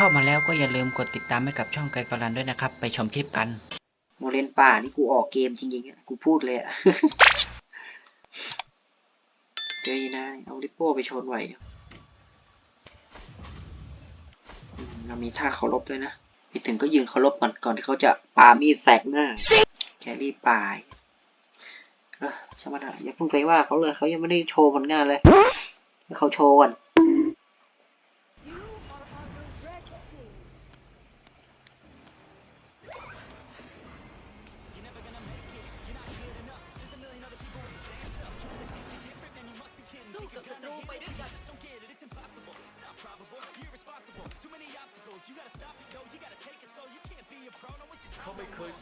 เข้ามาแล้วก็อย่าลืมกดติดตามให้กับช่องไกกอลันด้วยนะครับ ไปชมคลิปกันโมเลนป่านี่กูออกเกมจริงๆอะกูพูดเลยอะเจออีนะเอาลิปโป้ไปชนไหวอืมเรามีท่าเคารพด้วยนะไปถึงก็ยืนเคารพก่อนก่อนที่เขาจะปามีดแสกหน้าแครี่ปายเออช่างมันเถอะอย่าเพิ่งไปว่าเขาเลยเขายังไม่ได้โชว์ผลงานเลยให้เขาโชว์ก่อน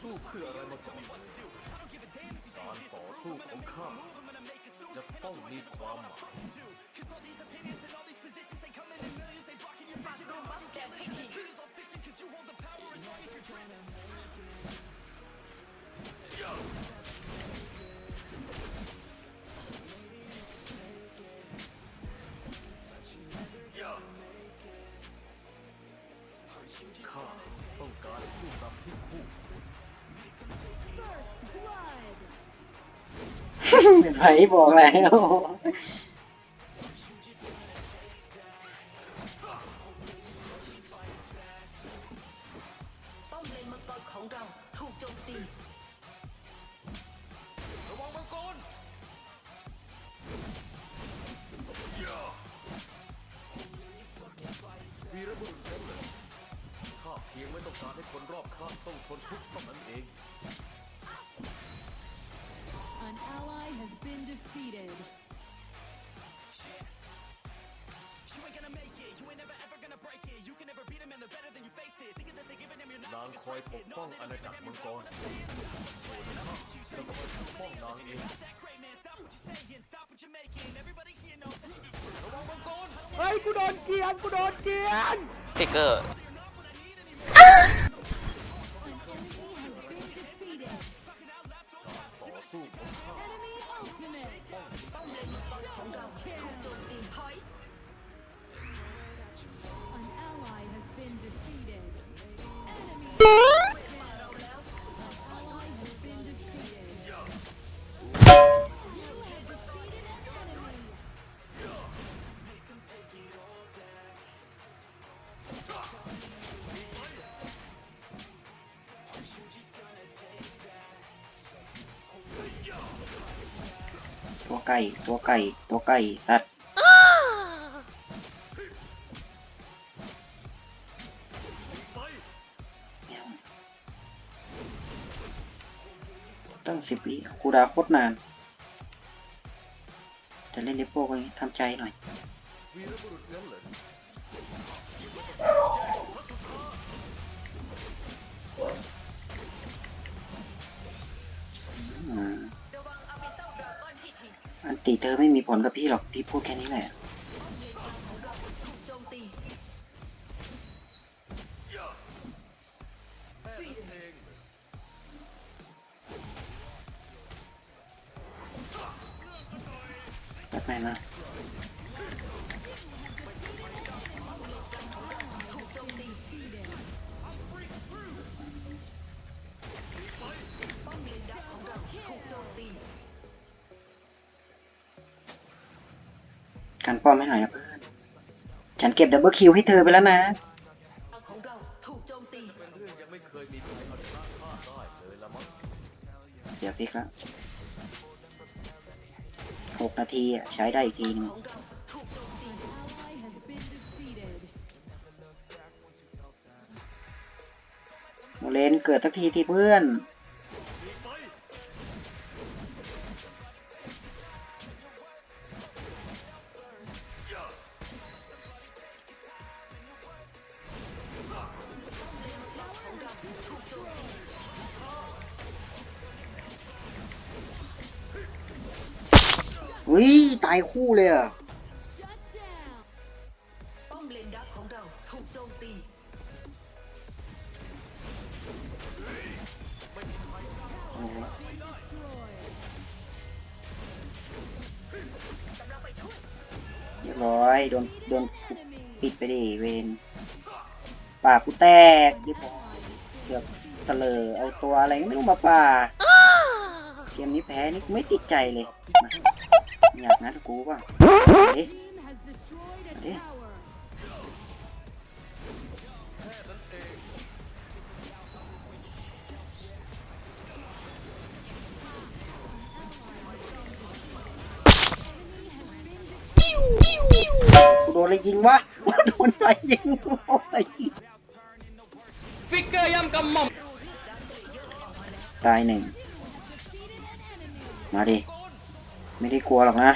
ไม่เคยสู้เพื่ออะไรมาก่ เห็นไหมบอกแล้วางคอยปกป้องอาณาจักรมังกรส่วนข้าจะคอยปกป้องนางเองระวังมังกรเฮ้ยกูโดนเกลียนกูโดนเกลียนฟิกเกอร์ An enemy has been defeated. ต่อสู้ของข้า Enemy ultimate. ป้อมเลนมัง กรของเราถูกโจมตีถอย An ally has been defeated. Enemy. An ally has been defeated. You have defeated an enemy. ตัวไก่ ตัวไก่ ตัวไก่ สัตว์ สิบวิคูดาวโคตรนาน จะเล่นเลโป้ก็ทำใจหน่อย อันเหรออืมระวังอาบิเซลดราก้อนให้ทีเธอไม่มีผลกับพี่หรอก พี่พูดแค่นี้แหละ กันป้อมให้หน่อยนะเพื่อน ฉันเก็บดับเบิลคิวให้เธอไปแล้วนะเสียพิกแล้วหกนาทีอะใช้ได้อีกทีหนึงของเราถูกโมตี Ally has been defeated. โมเลนเกิดสักทีที่เพื่อน อุ้ย ตายคู่เลยอะป้อมเลนดักของเราถูกโจมตีเรียบร้อยโดนโดนปิดไปดิเวนป่ากูแตกเรียบร้อเกือบเสลอเอาตัวอะไรก็ไม่รู้มาป่าเกมนี้แพ้นี่กูไม่ติดใจเลย มาอยากนัดกูป่ะเอ๊ะ Team has destroyed a Allez. tower. กูโดนอะไรยิงวะกูโดนอะไรยิงโอ้ยฟิกเกอร์ย่ำกำหม่อมตายหนึ่งมาดิ ไม่ได้กลัวหรอกนะ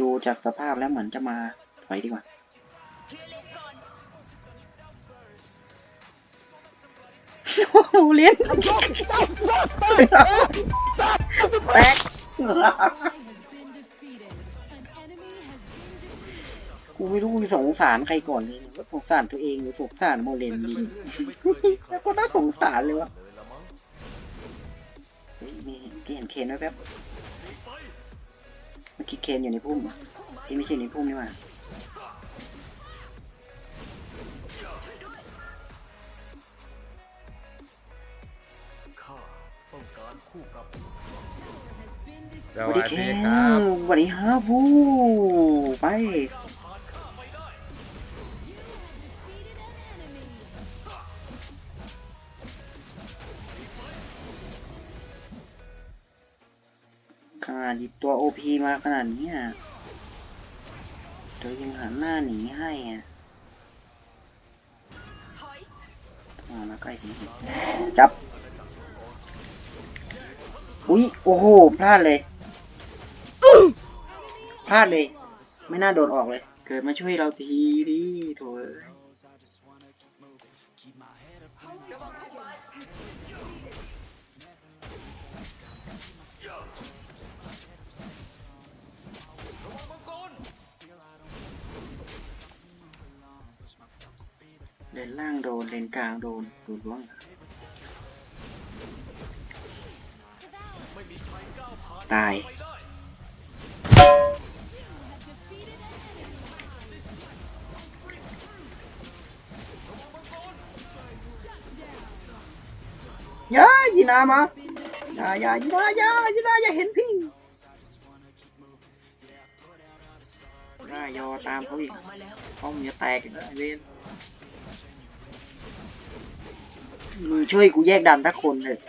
ดูจากสภาพแล้วเหมือนจะมาถอยดีกว่าโอ้โหเลี้ยนแตกกูไม่รู้กูสงสารใครก่อนเลยว่าสงสารตัวเองหรือสงสารโมเลนดีแล้วก็น่าสงสารเลยวะ ฮ้ยมีพี่เห็นเคนไหมแป๊บเมื่อกี้เคนอยู่ในพุ่มเหรอพี่ไม่ใช่ในพุ่มนี่หว่าข้าต้องการคู่ปรับสวัสดีเคนสวัสดีฮาฟูไป พีมาขนาดนี้ยเธอยังหันหน้าหนีให้อะมาใกล้ถึงจับ อุ๊ย โอ้โห พลาดเลย พลาดเลย ไม่น่าโดนออกเลย เกิดมาช่วยเราทีดิโถ่ เลนล่างโดน เลนกลางโดนโดนล้วงตาย ยายีนามายาย่ายีนาย่ายีนาอย่าเห็นพี่ได้ยอตามเขาอีกห้องจะแตกอีกแล้วไอ้เวน มึงช่วยกูแยกดันทักคนเถอะ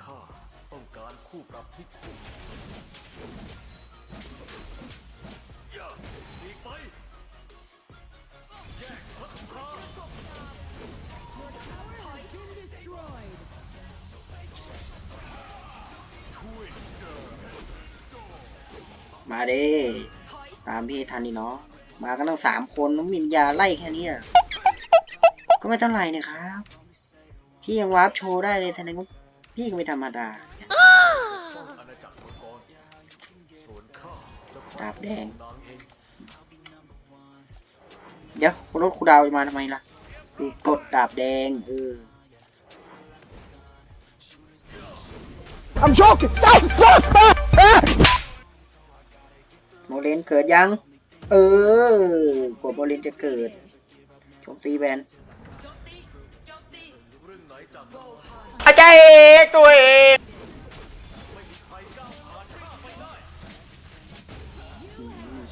ข้าต้องการคู่ปรับที่คู่อย่าหนีไป Been destroyed. มาด้ ตามพี่ทันนี่เนาะมากันตั้งสามคนน้องมินยาไล่แค่นี้อะก็ไม่เท่าไหร่เนะครับ พี่ยังวาร์ปโชว์ได้เลยแสดงว่าพี่ก็ไม่ธรรมดาดาบแดง เดี๋ยวรถครูดาวจะมาทำไมล่ะดูกดดาบแดงเออ I'm joking stop stop stop เลนเกิดยัง เออกว่าโบเลนจะเกิดโจมตีแบนองไหนจากนั้นอาจารย์เอกตัวเอง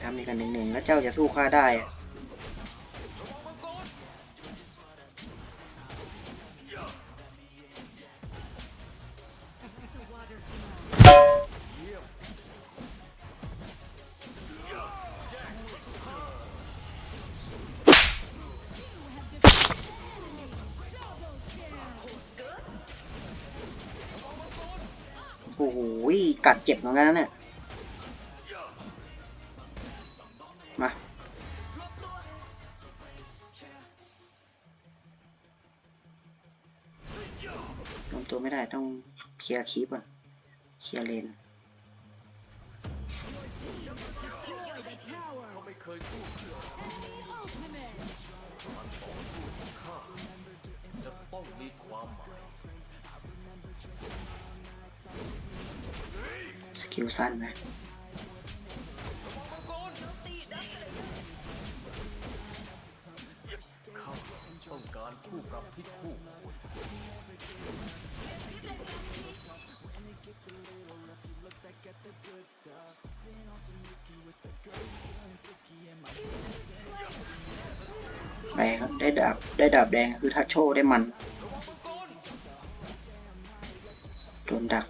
ทำในกันหนึ่งหนึ่งแล้วเจ้าจะสู้ข้าได้ กัดเจ็บเหมือนกันนะเนี่ย มา ลงตัวไม่ได้ต้องเคลียร์คีปก่อน เคลียร์เลนเขาไม่เคยสู้เพื่อ Ultimate. จะต้องมีความหมาย สคิวสั้นไหมต้องการคู่ปรับที่คู่ควรไปครับได้ดาบได้ดาบแดงคือทัชโชได้มัน โดนดัก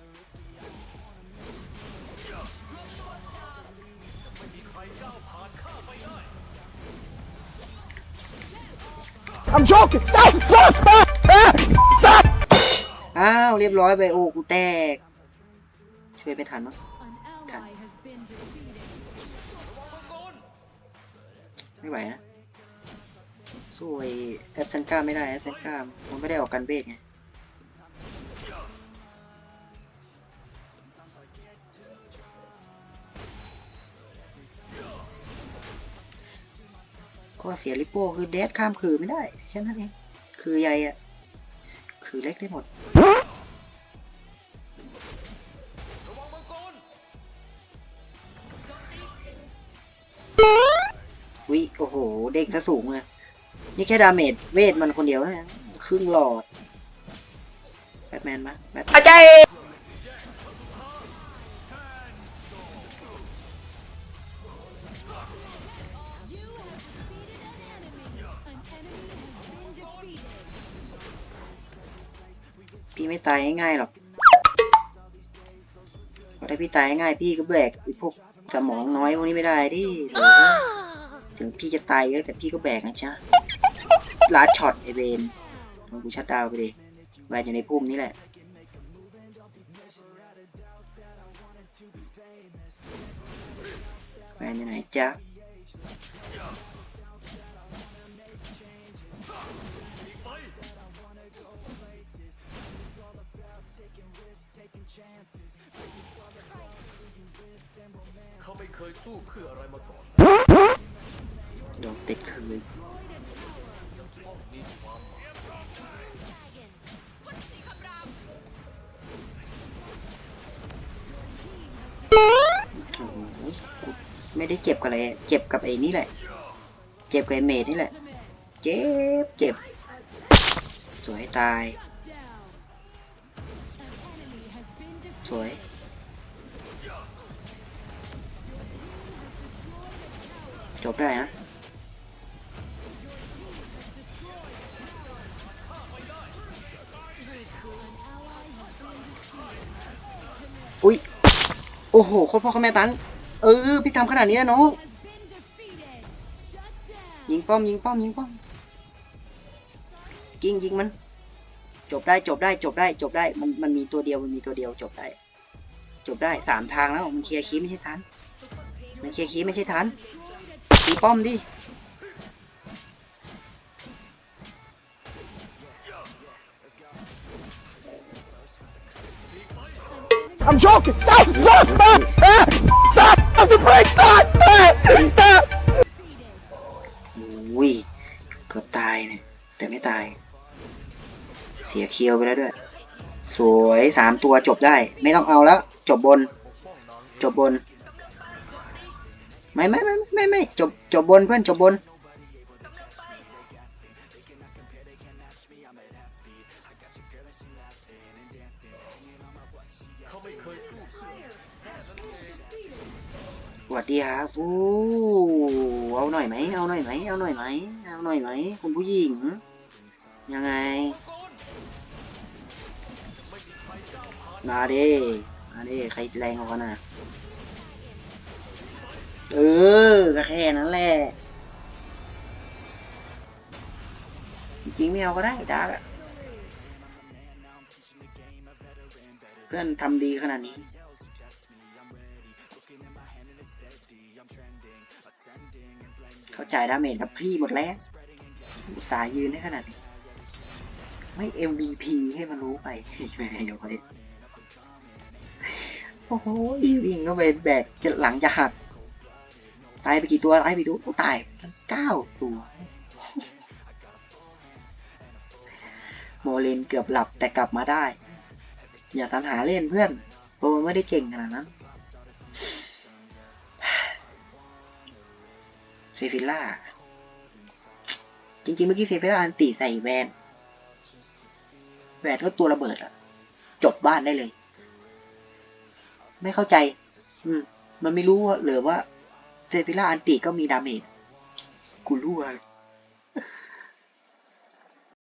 I'm joking! Stop! Stop! Stop! Stop! อ้าว เรียบร้อยไปโอ้กูแตก ช่วยไม่ทันมั้งทันไม่ไหวนะสู้ไอแอสเซนก้าไม่ได้แอสเซนก้ามันไม่ได้ออกกันเวทไง ก็เสียลิโป้คือเดสข้ามคือไม่ได้แค่นั้นเองคือใหญ่อะคือเล็กได้หมดวิโอ้โห เด้งซะสูงเลยนี่แค่ดาเมจเวทมันคนเดียวนะครึ่งหลอด แบทแมนมะแบทอาจารย์ You have defeated an enemy. An enemy has been defeated. พี่ไม่ตายง่ายๆหรอกพราะถ้าพี่ตายง่ายพี่ก็แบกไอ้พวกสมองน้อยพวกนี้ไม่ได้ดิหรือถึงพี่จะตายเยอะแต่พี่ก็แบกนะจ๊ะลาช็อตไอเวนลองกูชัดดาวไปดิแวนอยู่ในพุ่มนี้แหละแวนอยู่ไหนจ๊ะ เขาไม่เคยสู้เพื่ออะไรมาก่อนโดนติดคืนนี่ความหมายโอ้โหกู ไม่ได้เจ็บกับอะไรเจ็บกับไอ้นี่แหละเจ็บกับไอ้เมดนี่แหละ เจ็บเจ็บ สวยตาย สวย จบได้นะอุ้ย โอ้โหโคตรพ่อเขาแม่ตัน เออพี่ทำขนาดนี้แล้วน้อง Has been defeated. Shut down. ยิงป้อมยิงป้อมยิงป้อมยิงยิงมัน จบได้จบได้จบได้จบได้มันมันมีตัวเดียวมันมีตัวเดียวจบได้ จบได้สามทางแล้วมันเคลียร์คีไม่ใช่ทันมันเคลียร์คีไม่ใช่ทันตีป้อมดิ I'm joking! Stop! Stop! Stop! Stop! Stop the break! Stop! Stop! Stop! อุ้ยเกือบตายเนี่ย แต่ไม่ตาย เสียเคียวไปแล้วด้วย สวยสามตัวจบได้ ไม่ต้องเอาแล้ว จบบน จบบน ไม่ไม่ไม่ไม่ไม่จบจบบนเพื่อนจบบน วัสดีครับฟูเอาหน่อยไหมเอาหน่อยไหมเอาหน่อยไหมเอาหน่อยไหมคุณผู้หญิง ยังไง มาดิมาดิใครแรงกว่ากันนะเออก็แค่นั้นแหละ จริงๆไม่เอาก็ได้ดาร์กเพื่อนทำดีขนาดนี้ เข้าใจดาเมจกับพี่หมดแล้วอุตส่าห์ยืนได้ขนาดนี้ไม่ MVP ให้มันรู้ไปไม่เดี๋ยวไปโอ้โหวิ่งก็ไปแบกจะหลังจะหัก ตายไปกี่ตัวตายไปดูตายเก้าตัว โมเลนเกือบหลับแต่กลับมาได้ อย่าตันหาเล่นเพื่อนโปรไม่ได้เก่งขนาดนั้น เซฟิล่า จริงๆ เมื่อกี้เซฟิล่าอันตีใส่แวนแวนก็ตัวระเบิดอะจบบ้านได้เลย ไม่เข้าใจ อืม มันไม่รู้ว่าหรือว่าเซฟิล่าอันตีก็มีดาเมจกูรู้ว่า